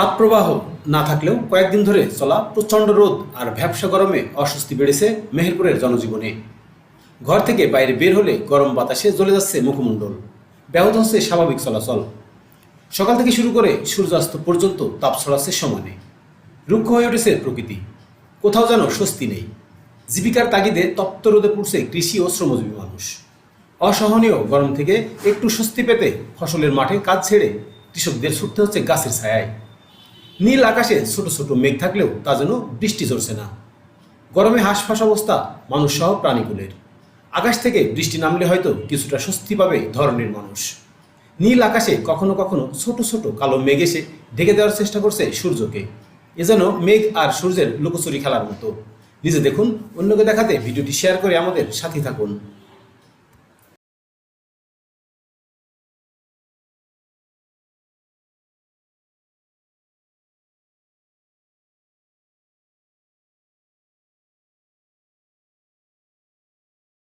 তাপপ্রবাহ না থাকলেও কয়েকদিন ধরে চলা প্রচণ্ড রোদ আর ভ্যাবসা গরমে অস্বস্তি বেড়েছে মেহেরপুরের জনজীবনে। ঘর থেকে বাইরে বের হলে গরম বাতাসে জ্বলে যাচ্ছে মুখমণ্ডল। ব্যাহত হচ্ছে স্বাভাবিক চলাচল। সকাল থেকে শুরু করে সূর্যাস্ত পর্যন্ত তাপ ছড়াচ্ছে সমানে। রুক্ষ হয়ে উঠেছে প্রকৃতি। কোথাও যেন স্বস্তি নেই। জীবিকার তাগিদে তপ্ত রোদে পড়ছে কৃষি ও শ্রমজীবী মানুষ। অসহনীয় গরম থেকে একটু স্বস্তি পেতে ফসলের মাঠে কাজ ছেড়ে কৃষকদের ছুটতে হচ্ছে গাছের ছায়ায়। নীল আকাশে ছোট ছোট মেঘ থাকলেও তা যেন বৃষ্টি ঝরছে না। গরমে হাঁসফাঁস অবস্থা মানুষ সহ প্রাণীকুলের। আকাশ থেকে বৃষ্টি নামলে হয়তো কিছুটা স্বস্তি পাবে ধরনের মানুষ। নীল আকাশে কখনো কখনো ছোট ছোট কালো মেঘ এসে ঢেকে দেওয়ার চেষ্টা করছে সূর্যকে। এ যেন মেঘ আর সূর্যের লুকোচুরি খেলার মতো। নিজে দেখুন, অন্যকে দেখাতে ভিডিওটি শেয়ার করে আমাদের সাথী থাকুন।